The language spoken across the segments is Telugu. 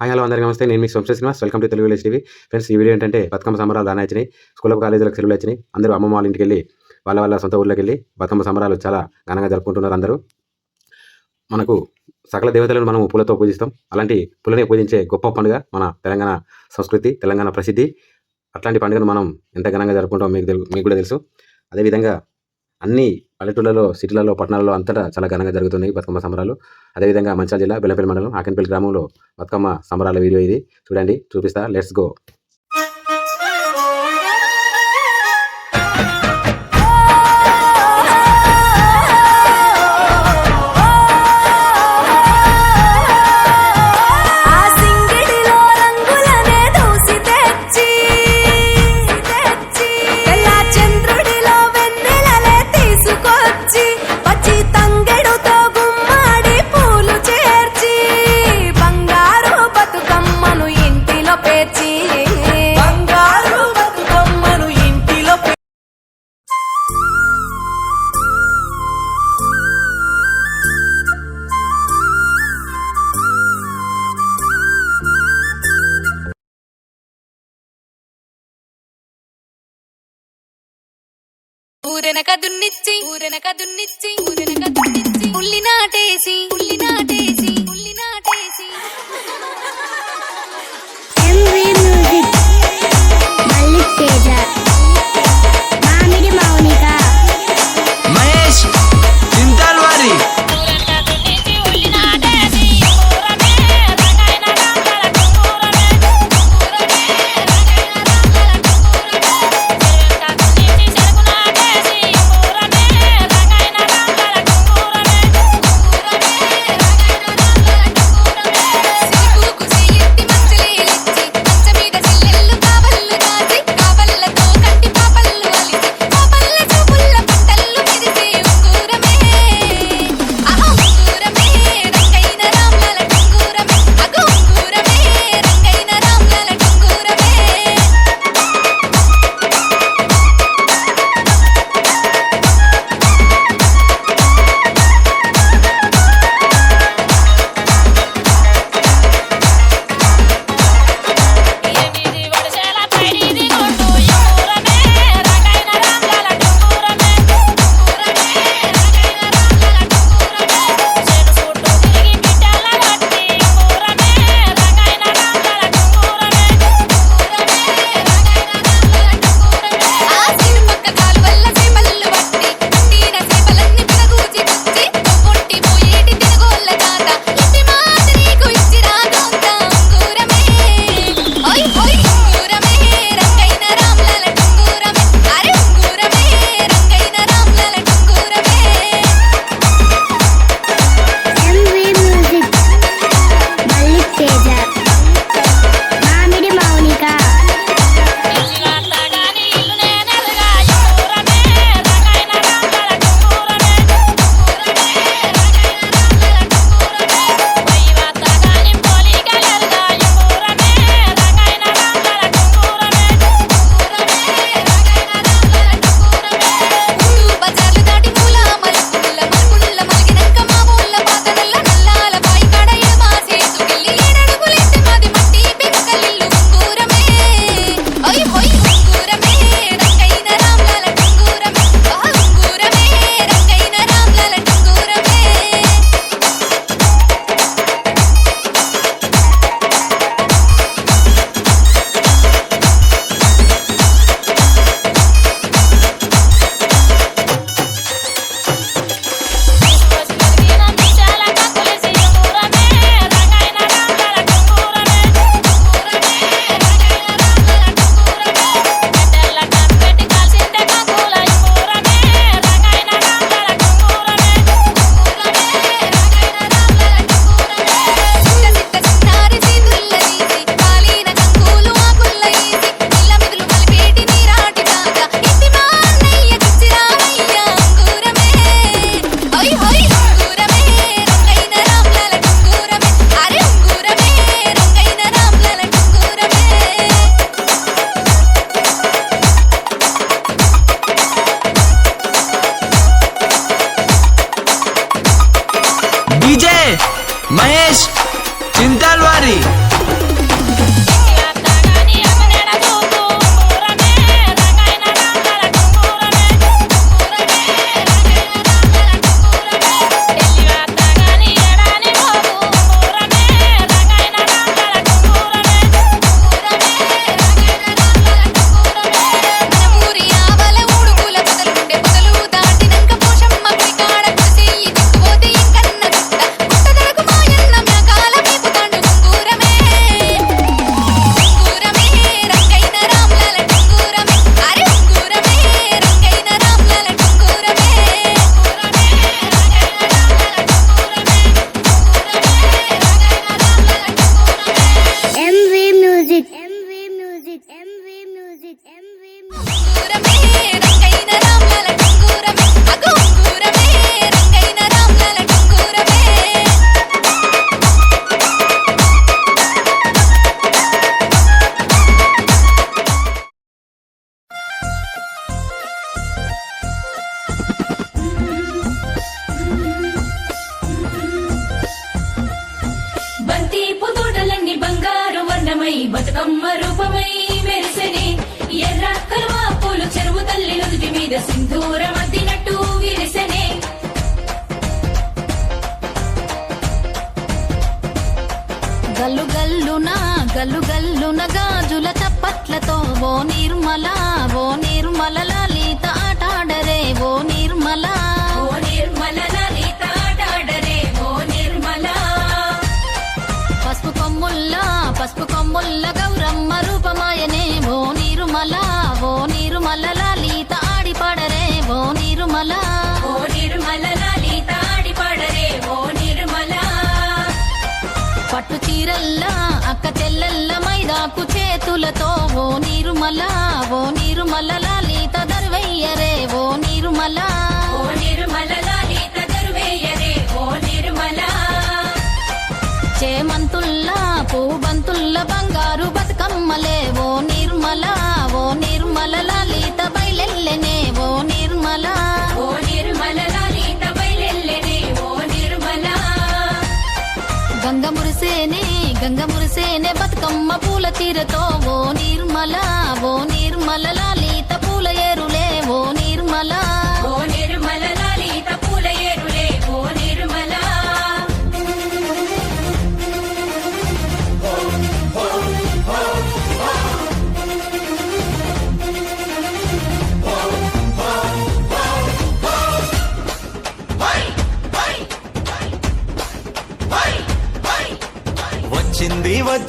హాయ్ హలో అందరికీ నమస్తే. నేను మీకు Somasha Srinivas. Welcome to Telugu village TV friends ఈ వీడియో ఏంటంటే బతుకమ్మ సంబరాలు దాని వచ్చినాయి స్కూల్ కాలేజీలకు సెలవులు వచ్చినాయి అందరూ అమ్మమ్మ వాళ్ళ ఇంటికి వెళ్ళి వాళ్ళ వాళ్ళ సొంత ఊళ్ళకి వెళ్ళి బతుకమ్మ సంబరాలు చాలా ఘనంగా జరుపుకుంటున్నారు అందరూ. మనకు సకల దేవతలను మనం పూలతో పూజిస్తాం. అలాంటి పూలనే పూజించే గొప్ప పండుగ మన తెలంగాణ సంస్కృతి తెలంగాణ ప్రసిద్ధి. అట్లాంటి పండుగను మనం ఎంత ఘనంగా జరుపుకుంటాం మీకు తెలు మీకు కూడా తెలుసు. అదేవిధంగా అన్ని పల్లెటూళ్ళలో సిటీలలో పట్టణాలలో అంతటా చాలా ఘనంగా జరుగుతున్నాయి బతుకమ్మ సంబరాలు. అదేవిధంగా మంచిర్యాల జిల్లా బెల్లపల్లి మండలం ఆకెన్పల్లి గ్రామంలో బతుకమ్మ సంబరాల వీడియో ఇది. చూడండి చూపిస్తా. Let's go. ఊరెనక దున్నిచ్చి ఊరెనక దున్నిచ్చి ఊరెనక దున్నిచ్చి ఉల్లి నాటేసి ఉల్లి నాటేసి. మీద సింధూరం అద్దినట్టు విరిసెనే. గల్లు గల్లున గల్లు గల్లున గాజుల చప్పట్లతో ఓ నిర్మల ఓ నిర్మల లలిత ఆటాడరే ఓ నిర్మల. ఓ నిర్మల లలిత ఆటాడరే ఓ నిర్మల. పసుపు కొమ్ముల్ల పసుపు కొమ్ముల్ల నిర్మల ఓ నిర్మల లలిత దర్వయ్యరే ఓ నిర్మల. ఓ నిర్మల లలిత దర్వేయరే ఓ నిర్మల. చేమంతుల్లా పూబంతుల్ల బంగారు బతుకమ్మలే ఓ నిర్మల ఓ నిర్మల లలిత బయలెల్లెనే ఓ నిర్మల. ఓ నిర్మల లలిత బయలెల్లెనే ఓ నిర్మల. గంగ మురిసేనే గంగ మురిసేనే బతుకమ్మ పూల తీరతో ఓ నిర్మల.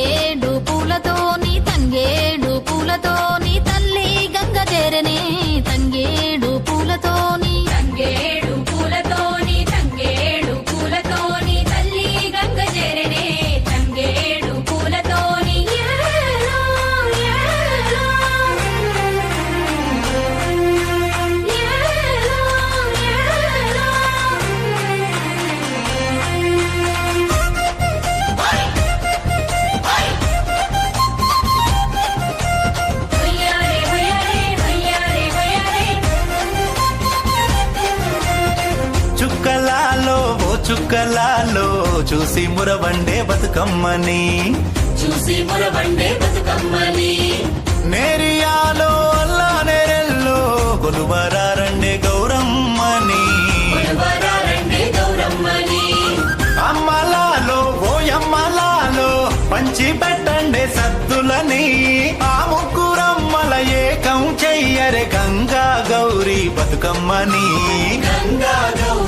ఏడు పూలతో చూసి మురవండే బతుకమ్మని. చూసి మురబండే బతుకమ్మని. నేరియాలో అల్లా నేరెల్లో కొలువరారండే గౌరమ్మని. అమ్మలాలో ఓ అమ్మలాలో పంచి పెట్టండే సద్దులని. ఆ ముగ్గురమ్మల ఏకం చెయ్యరే గంగా గౌరీ బతుకమ్మని. గంగా గౌరీ బతుకమ్మని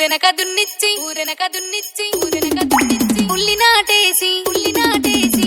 ఊరెనక దున్నిచ్చి ఊరెనక దున్నిచ్చి ఊరెనక దున్నిచ్చి ఉల్లి నాటేసి ఉల్లి నాటేసి.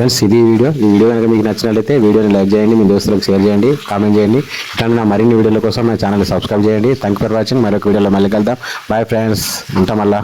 ఫ్రెండ్స్ ఇది వీడియో. ఈ వీడియో కనుక మీకు నచ్చినట్లయితే వీడియోని లైక్ చేయండి మీ దోస్తులకు షేర్ చేయండి కామెంట్ చేయండి. ఇట్లాంటి నా మరిన్ని వీడియోల కోసం నా ఛానల్ సబ్స్క్రైబ్ చేయండి. Thank for watching. మరొక వీడియోలో మళ్ళీ కలుద్దాం. బాయ్ ఫ్రెండ్స్ ఉంటాం మళ్ళా.